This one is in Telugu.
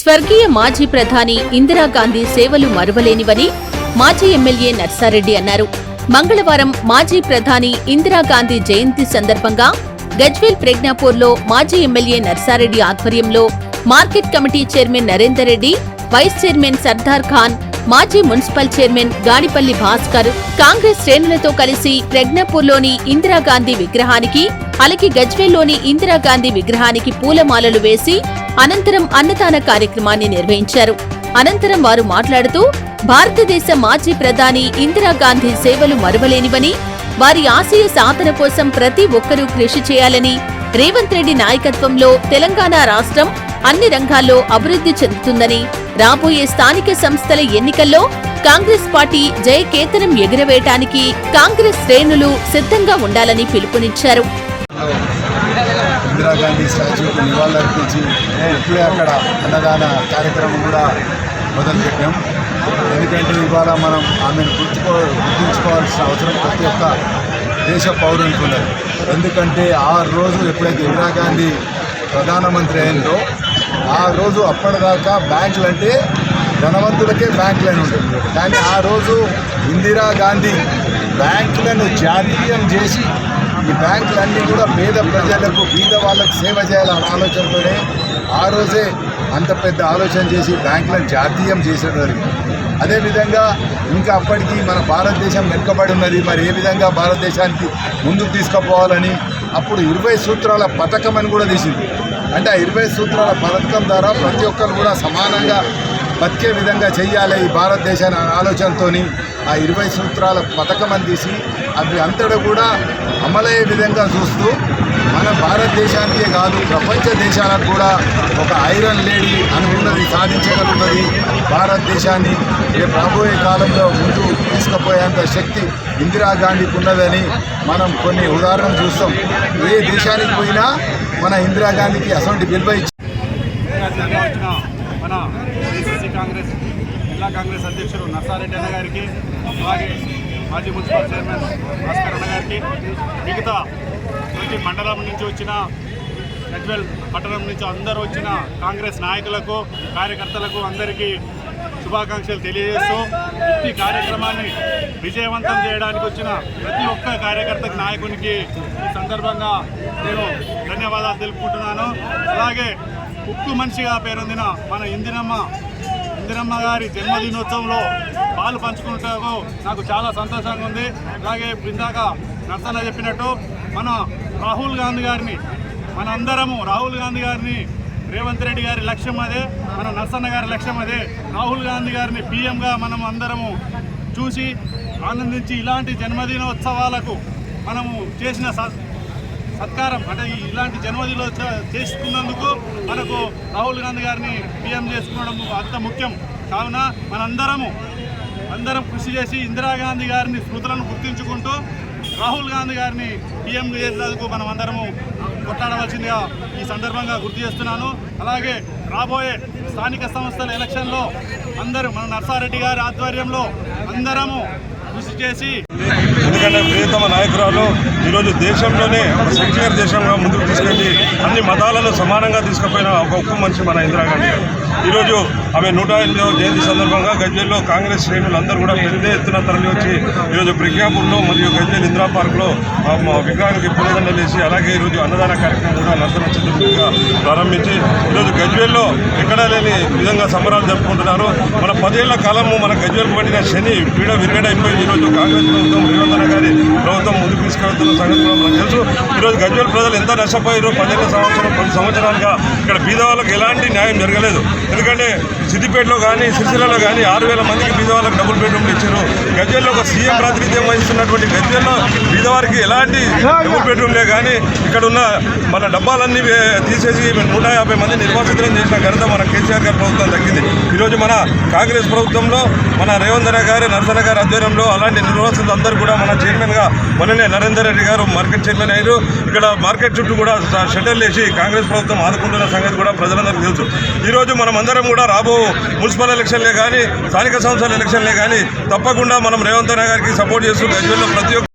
స్వర్గీయ మాజీ ప్రధాని ఇందిరాగాంధీ సేవలు మరువలేనివని మాజీ ఎమ్మెల్యే నర్సారెడ్డి అన్నారు. మంగళవారం మాజీ ప్రధాని ఇందిరాగాంధీ జయంతి సందర్భంగా గజ్వేల్ ప్రజ్ఞాపూర్లో మాజీ ఎమ్మెల్యే నర్సారెడ్డి ఆధ్వర్యంలో market committee chairman Narender Reddy vice chairman Sardar Khan మాజీ మున్సిపల్ చైర్మన్ గాడిపల్లి భాస్కర్ కాంగ్రెస్ శ్రేణులతో కలిసి ప్రజ్ఞాపూర్లోని ఇందిరాగాంధీ విగ్రహానికి అలాగే గజ్వేల్లోని ఇందిరాగాంధీ విగ్రహానికి పూలమాలలు వేసి అనంతరం అన్నదాన కార్యక్రమాన్ని నిర్వహించారు. అనంతరం వారు మాట్లాడుతూ భారతదేశ మాజీ ప్రధాని ఇందిరాగాంధీ సేవలు మరువలేనివని వారి ఆశయ సాధన కోసం ప్రతి ఒక్కరూ కృషి చేయాలని రేవంత్ రెడ్డి నాయకత్వంలో తెలంగాణ రాష్ట్రం అన్ని రంగాల్లో అభివృద్ధి చెందుతుందని రాబోయే స్థానిక సంస్థల ఎన్నికల్లో కాంగ్రెస్ పార్టీ జయకేతనం ఎగురవేయటానికి కాంగ్రెస్ శ్రేణులు సిద్ధంగా ఉండాలని పిలుపునిచ్చారు. ఇందిరాగాంధీ స్టాచ్యూకి నివాళులర్పించి ఇప్పుడే అక్కడ అన్నదాన కార్యక్రమం కూడా మొదలుపెట్టాం. ఎందుకంటే ఇవాళ మనం ఆమెను గుర్తుకో గుర్తుంచుకోవాల్సిన అవసరం ప్రతి ఒక్క దేశ పౌరునికి ఉన్నది. ఎందుకంటే ఆ రోజు ఎప్పుడైతే ఇందిరాగాంధీ ప్రధానమంత్రి అయిందో ఆ రోజు అప్పటిదాకా బ్యాంకులు అంటే ధనవంతులకే బ్యాంకులని ఉంటుంది కానీ ఆ రోజు ఇందిరాగాంధీ బ్యాంకులను జాతీయం చేసి ఈ బ్యాంకులన్నీ కూడా పేద ప్రజలకు పేద వాళ్ళకు సేవ చేయాలన్న ఆలోచనతోనే ఆ రోజే అంత పెద్ద ఆలోచన చేసి బ్యాంకులను జాతీయం చేసడం జరిగింది. అదేవిధంగా ఇంకా అప్పటికి మన భారతదేశం వెనుకబడి ఉన్నది. మరి ఏ విధంగా భారతదేశానికి ముందుకు తీసుకుపోవాలని అప్పుడు ఇరవై సూత్రాల పథకం అని కూడా తీసింది. అంటే ఆ ఇరవై సూత్రాల పథకం ద్వారా ప్రతి ఒక్కరు కూడా సమానంగా బతికే విధంగా చేయాలి ఈ భారతదేశాన్ని ఆలోచనతోని ఆ ఇరవై సూత్రాల పథకం అందిసి అవి అంతటా కూడా అమలయ్యే విధంగా చూస్తూ మన భారతదేశానికే కాదు ప్రపంచ దేశాలకు కూడా ఒక ఐరన్ లేడీ అనుకున్నది సాధించగలుగుతుంది భారతదేశాన్ని. రేపు రాబోయే కాలంలో ముందు తీసుకుపోయేంత శక్తి ఇందిరాగాంధీకి ఉన్నదని మనం కొన్ని ఉదాహరణలు చూస్తాం. ఏ దేశానికి పోయినా మన ఇందిరాగాంధీకి అసలు విలువ ఇచ్చి మన కాంగ్రెస్ జిల్లా కాంగ్రెస్ అధ్యక్షుడు నర్సారెడ్డి అన్న గారికి అలాగే మాజీ మున్సిపల్ చైర్మన్ భాస్కర్ అన్న గారికి మిగతా ప్రతి మండలం నుంచి వచ్చిన గజ్వెల్ పట్టణం నుంచి అందరూ వచ్చిన కాంగ్రెస్ నాయకులకు కార్యకర్తలకు అందరికీ శుభాకాంక్షలు తెలియజేస్తూ ఈ కార్యక్రమాన్ని విజయవంతం చేయడానికి వచ్చిన ప్రతి ఒక్క కార్యకర్తకి నాయకునికి ఈ సందర్భంగా నేను ధన్యవాదాలు తెలుపుకుంటున్నాను. అలాగే ఉక్కు మనిషిగా పేరొందిన మన ఇందిరమ్మ ఇందిరమ్మ గారి జన్మదినోత్సవంలో పాలు పంచుకుంటాకు నాకు చాలా సంతోషంగా ఉంది. అలాగే ఇందాక నర్సన్న చెప్పినట్టు మన రాహుల్ గాంధీ గారిని మన అందరము రాహుల్ గాంధీ గారిని రేవంత్ రెడ్డి గారి లక్ష్యం అదే మన నర్సన్న గారి లక్ష్యం అదే. రాహుల్ గాంధీ గారిని పీఎంగా మనం అందరము చూసి ఆనందించి ఇలాంటి జన్మదినోత్సవాలకు మనము చేసిన సత్కారం అంటే ఇలాంటి జన్మదిలో చేసుకున్నందుకు మనకు రాహుల్ గాంధీ గారిని పీఎం చేసుకోవడం అంత ముఖ్యం. కావున మనందరము అందరం కృషి చేసి ఇందిరాగాంధీ గారిని స్మృతులను గుర్తించుకుంటూ రాహుల్ గాంధీ గారిని పిఎం చేసినందుకు మనం అందరము కొట్లాడవలసిందిగా ఈ సందర్భంగా గుర్తు చేస్తున్నాను. అలాగే రాబోయే స్థానిక సంస్థల ఎలక్షన్లో అందరూ మన నర్సారెడ్డి గారి ఆధ్వర్యంలో అందరము చేసి ఎందుకంటే ప్రియతమ నాయకురాలు ఈరోజు దేశంలోనే ఒక సెక్యులర్ దేశంగా ముందుకు తీసుకెళ్ళి అన్ని మతాలను సమానంగా తీసుకుపోయిన ఒక ఉక్కు మనిషి మన ఇందిరాగాంధీ గారు. ఈరోజు ఆమె నూట ఎనిమిదవ జయంతి సందర్భంగా గజ్వేల్లో కాంగ్రెస్ శ్రేణులు అందరూ కూడా పెద్ద ఎత్తున తరలి వచ్చి ఈరోజు ప్రజ్ఞాపూర్లో మరియు గజ్వేల్ ఇందిరా పార్క్లో ఆ విగ్రహానికి పూలదండలు వేసి అలాగే ఈరోజు అన్నదాన కార్యక్రమం కూడా నర్సన చతుర్థిగా ప్రారంభించి ఈరోజు గజ్వేల్లో ఎక్కడా లేని విధంగా సంబరాలు జరుపుకుంటున్నారు. మన పదేళ్ళ కాలము మన గజ్వేల్ పడిన శని పీడ విరగడైపోయి ఈరోజు కాంగ్రెస్ ప్రభుత్వం రేవంత్ గారి ప్రభుత్వం ముందుకు తీసుకెళ్తున్న సంగతి మనకు తెలుసు. ఈరోజు గజ్వేల్ ప్రజలు ఎంత నష్టపోయారు పదిహేను సంవత్సరం పది సంవత్సరాలుగా ఇక్కడ బీదవాళ్ళకి ఎలాంటి న్యాయం జరగలేదు. ఎందుకంటే సిద్దిపేటలో కానీ సిరిసిల్లలో కానీ ఆరు వేల మందికి బీదవాళ్ళకి డబుల్ బెడ్రూమ్లు ఇచ్చారు. గజ్వేల్లో ఒక సీఎం ప్రాతినిధ్యం వహిస్తున్నటువంటి గజ్వేల్లో బీదవారికి ఎలాంటి డబుల్ బెడ్రూమ్లే కానీ ఇక్కడ ఉన్న మన డబ్బాలన్నీ తీసేసి నూట యాభై మంది నిర్వాసితులను చేసిన ఘనత మన కేసీఆర్ గారి ప్రభుత్వం తగ్గింది. ఈరోజు మన కాంగ్రెస్ ప్రభుత్వంలో మన రేవంత్ అన్న గారి నరసన గారి ఆధ్వర్యంలో అలాంటి నిర్వాసితులు అందరూ కూడా మన చైర్మన్గా మననే నరేందర్ రెడ్డి గారు మార్కెట్ చైర్మన్ అయ్యారు. ఇక్కడ మార్కెట్ చుట్టూ కూడా షటర్లు వేసి కాంగ్రెస్ ప్రభుత్వం ఆదుకుంటున్న సంగతి కూడా ప్రజలందరికీ తెలుసు. ఈరోజు మనం అందరం కూడా రాబో మున్సిపల్ ఎలక్షన్లే కానీ స్థానిక సంస్థల ఎలక్షన్లే కానీ తప్పకుండా మనం రేవంత్ గారికి సపోర్ట్ చేస్తూ గజ్వేల్లో ప్రతి ఒక్క